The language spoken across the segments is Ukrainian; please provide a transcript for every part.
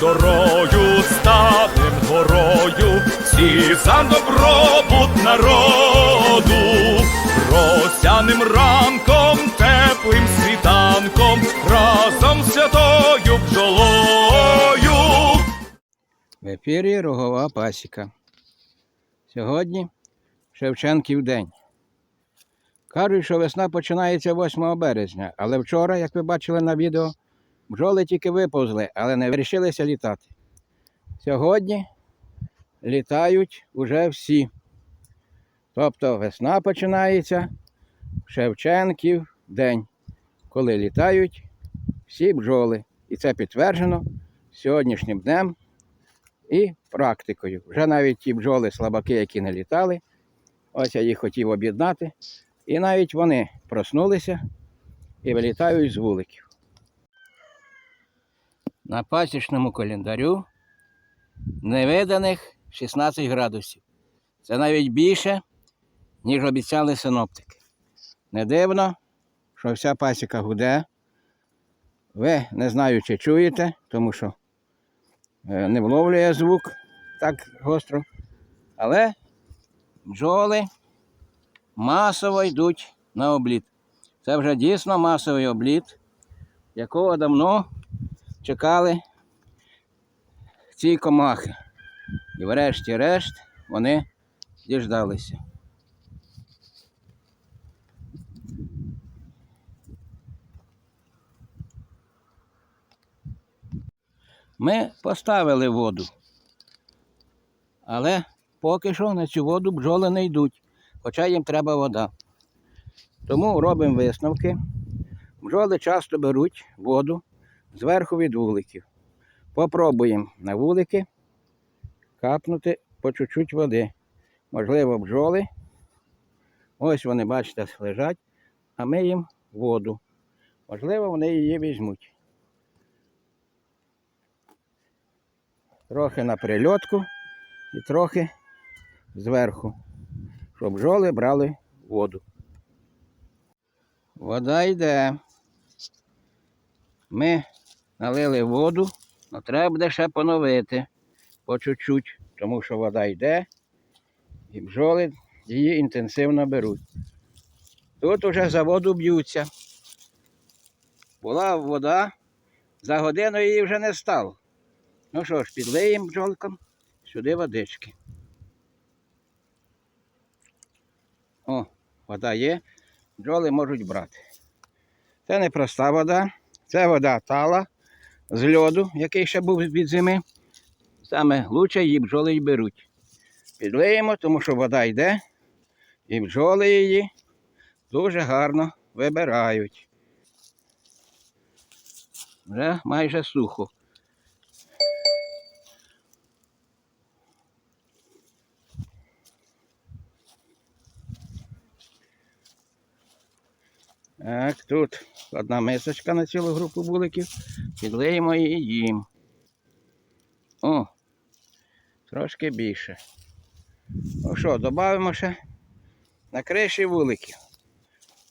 дорою станем горою, всі за добробут народу, росяним ранком, теплим світанком, разом святою бджолою. В ефірі Рогова Пасіка. Сьогодні Шевченків день. Кажуть, що весна починається 8 березня, але вчора, як ви бачили на відео, бджоли тільки виповзли, але не вирішилися літати. Сьогодні літають уже всі. Тобто весна починається Шевченків день, коли літають всі бджоли. І це підтверджено сьогоднішнім днем і практикою. Вже навіть ті бджоли слабаки, які не літали, ось я їх хотів об'єднати. І навіть вони проснулися і вилітають з вуликів. На пасічному календарю невиданих 16 градусів. Це навіть більше, ніж обіцяли синоптики. Не дивно, що вся пасіка гуде. Ви не знаю, чи чуєте, тому що е, не вловлює звук так гостро. Але бджоли масово йдуть на обліт. Це вже дійсно масовий обліт, якого давно чекали ці комахи. І врешті-решт вони діждалися. Ми поставили воду. Але поки що на цю воду бджоли не йдуть, хоча їм треба вода. Тому робимо висновки. Бджоли часто беруть воду зверху від вуликів. Попробуємо на вулики капнути по чуть-чуть води. Можливо, бджоли. Ось вони, бачите, лежать, а ми їм воду. Можливо, вони її візьмуть. Трохи на прильотку і трохи зверху, щоб бджоли брали воду. Вода йде. Ми налили воду, але треба буде ще поновити по чуть-чуть, тому що вода йде і бджоли її інтенсивно беруть. Тут уже за воду б'ються. Була вода, за годину її вже не стало. Ну що ж, підлиємо бджолкам сюди водички. О, вода є, бджоли можуть брати. Це не проста вода, це вода тала з льоду, який ще був від зими. Саме лучше її бджоли й беруть. Підлиємо, тому що вода йде, і бджоли її дуже гарно вибирають. Вже майже сухо. Так, тут одна мисочка на цілу групу вуликів. Підлиємо її їм. О, трошки більше. Ну що, додамо ще на криші вуликів.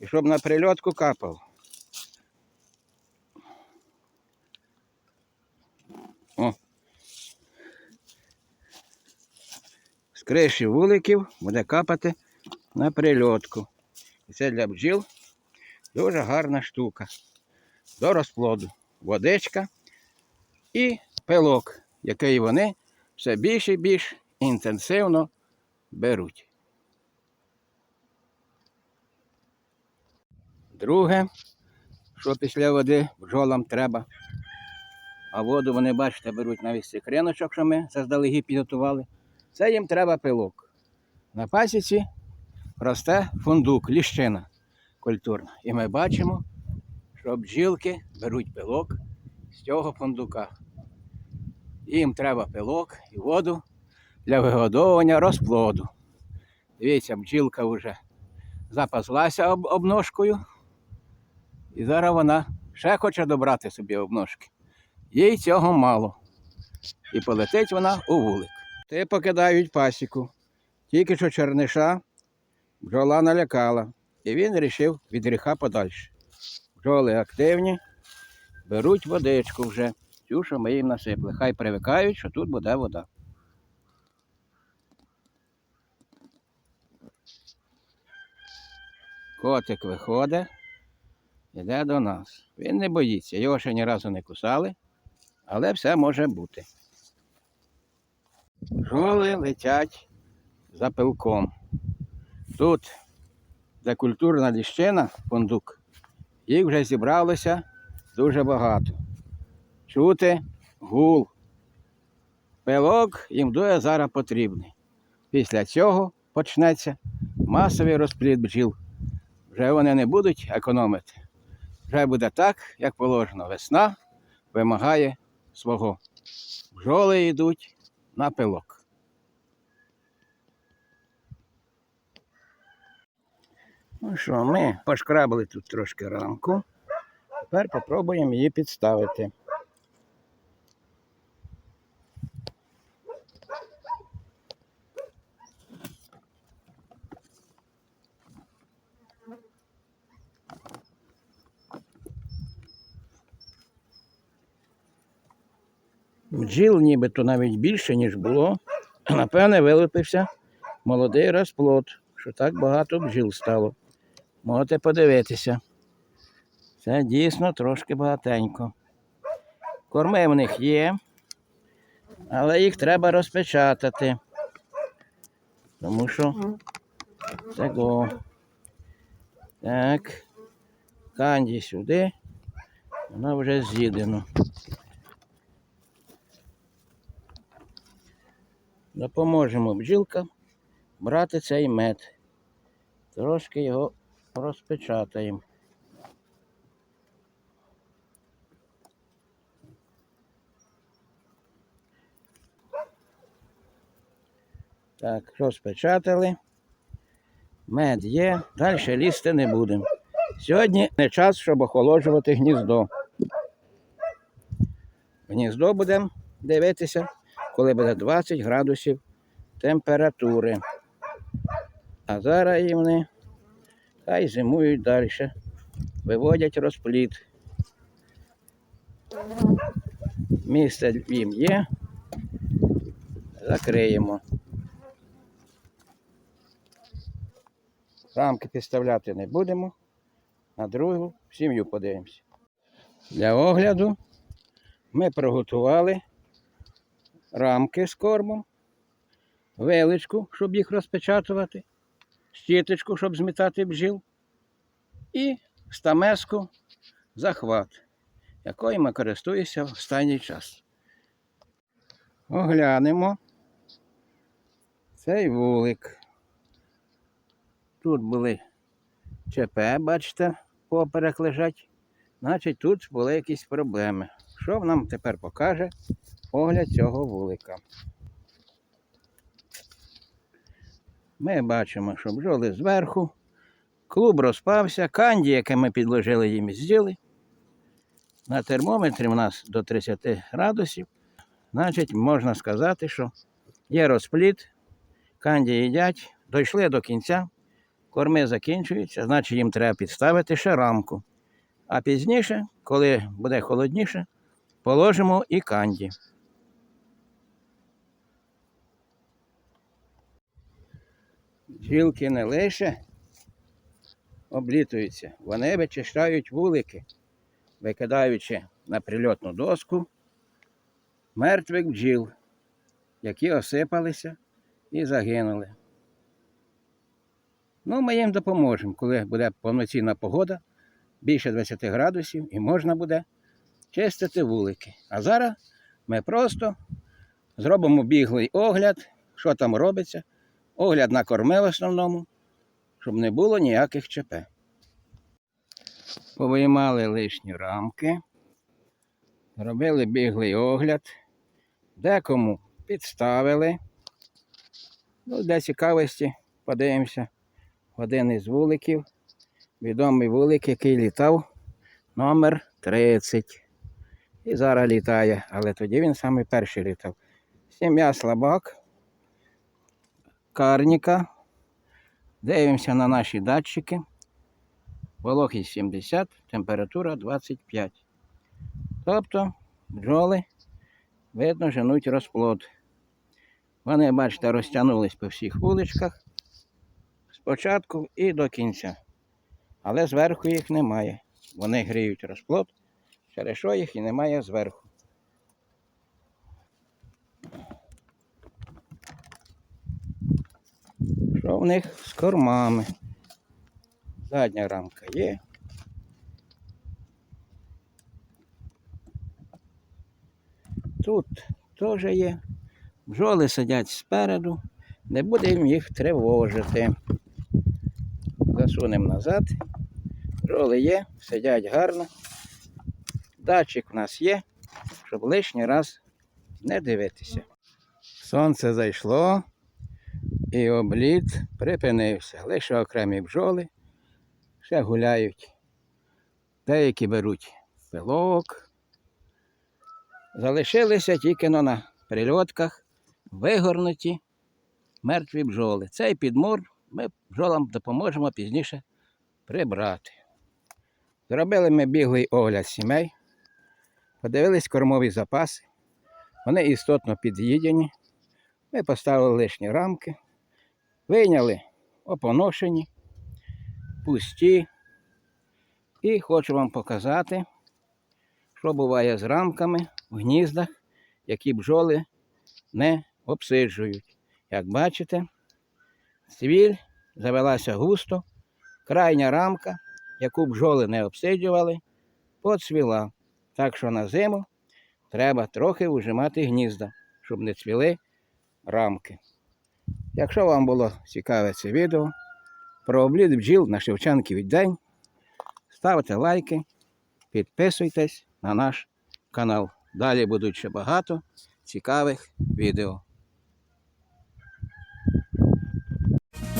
І щоб на прильотку капав. О. З криші вуликів буде капати на прильотку. І це для бджіл Дуже гарна штука. До розплоду. Водичка і пилок, який вони все більше і більш інтенсивно беруть. Друге, що після води бджолам треба. А воду вони, бачите, беруть навіть з цих риночок, що ми заздалегідь підготували. Це їм треба пилок. На пасіці росте фундук, ліщина культурна. І ми бачимо, що бджілки беруть пилок з цього фундука. Їм треба пилок і воду для вигодовування розплоду. Дивіться, бджілка вже запаслася об обножкою. І зараз вона ще хоче добрати собі обножки. Їй цього мало. І полетить вона у вулик. Ти покидають пасіку. Тільки що черниша бджола налякала. І він вирішив від гріха подальше. Бджоли активні, беруть водичку вже. Цю, що ми їм насипали. Хай привикають, що тут буде вода. Котик виходить, йде до нас. Він не боїться, його ще ні разу не кусали, але все може бути. Бджоли летять за пилком. Тут, де культурна ліщина, фундук, їх вже зібралося дуже багато. Чути гул. Пилок їм дуже зараз потрібний. Після цього почнеться масовий розплід бджіл. Вже вони не будуть економити. Вже буде так, як положено. Весна вимагає свого. Бджоли йдуть на пилок. Ну що, ми пошкрабили тут трошки рамку. Тепер попробуємо її підставити. Бджіл нібито навіть більше, ніж було. Напевне, вилупився молодий розплод, що так багато бджіл стало. Можете подивитися. Це дійсно трошки багатенько. Корми в них є, але їх треба розпечатати. Тому що цього. Так. Канді сюди. Воно вже з'їдено. Допоможемо бджілкам брати цей мед. Трошки його розпечатаємо. Так, розпечатали. Мед є, далі лізти не будемо. Сьогодні не час, щоб охолоджувати гніздо. Гніздо будемо дивитися, коли буде 20 градусів температури. А зараз і вони хай зимують далі. Виводять розплід. Місце їм є. Закриємо. Рамки підставляти не будемо. На другу сім'ю подивимося. Для огляду ми приготували рамки з кормом, величку, щоб їх розпечатувати, щіточку, щоб змітати бджіл, і стамеску захват, якою ми користуємося в останній час. Оглянемо цей вулик. Тут були ЧП, бачите, поперек лежать. Значить, тут були якісь проблеми. Що нам тепер покаже огляд цього вулика? Ми бачимо, що бджоли зверху, клуб розпався, канді, яке ми підложили їм з'їли. На термометрі у нас до 30 градусів. Значить, можна сказати, що є розпліт, канді їдять, дійшли до кінця, корми закінчуються, значить їм треба підставити ще рамку. А пізніше, коли буде холодніше, положимо і канді. Бджілки не лише облітуються, вони вичищають вулики, викидаючи на прильотну доску мертвих бджіл, які осипалися і загинули. Ну, ми їм допоможемо, коли буде повноцінна погода, більше 20 градусів, і можна буде чистити вулики. А зараз ми просто зробимо біглий огляд, що там робиться, огляд на корми в основному, щоб не було ніяких ЧП. Повиймали лишні рамки, робили біглий огляд, декому підставили. Ну, для цікавості подивимося в один із вуликів. Відомий вулик, який літав номер 30. І зараз літає, але тоді він саме перший літав. Сім'я слабак, карніка. Дивимося на наші датчики. Вологість 70, температура 25. Тобто бджоли, видно, женуть розплод. Вони, бачите, розтягнулись по всіх вуличках спочатку і до кінця. Але зверху їх немає. Вони гріють розплод, через що їх і немає зверху. Що в них з кормами? Задня рамка є. Тут теж є. Бджоли сидять спереду, не будемо їх тривожити. Засунемо назад. Бджоли є, сидять гарно. Датчик у нас є, щоб лишній раз не дивитися. Сонце зайшло і обліт припинився. Лише окремі бджоли ще гуляють. Деякі беруть пилок. Залишилися тільки на прильотках вигорнуті мертві бджоли. Цей підмур ми бджолам допоможемо пізніше прибрати. Зробили ми біглий огляд сімей, подивились кормові запаси. Вони істотно під'їдені. Ми поставили лишні рамки, вийняли опоношені, пусті. І хочу вам показати, що буває з рамками в гніздах, які бджоли не обсиджують. Як бачите, цвіль завелася густо, крайня рамка, яку бджоли не обсиджували, поцвіла. Так що на зиму треба трохи ужимати гнізда, щоб не цвіли рамки. Якщо вам було цікаве це відео про облід бджіл на Шевченків день, ставте лайки, підписуйтесь на наш канал. Далі будуть ще багато цікавих відео.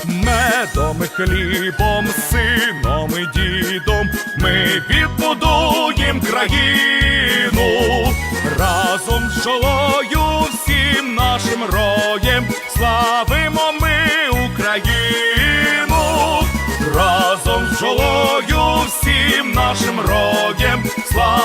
Медом хлібом, сином і дідом ми відбудуєм країну разом з жолою всім нашим роєм жолою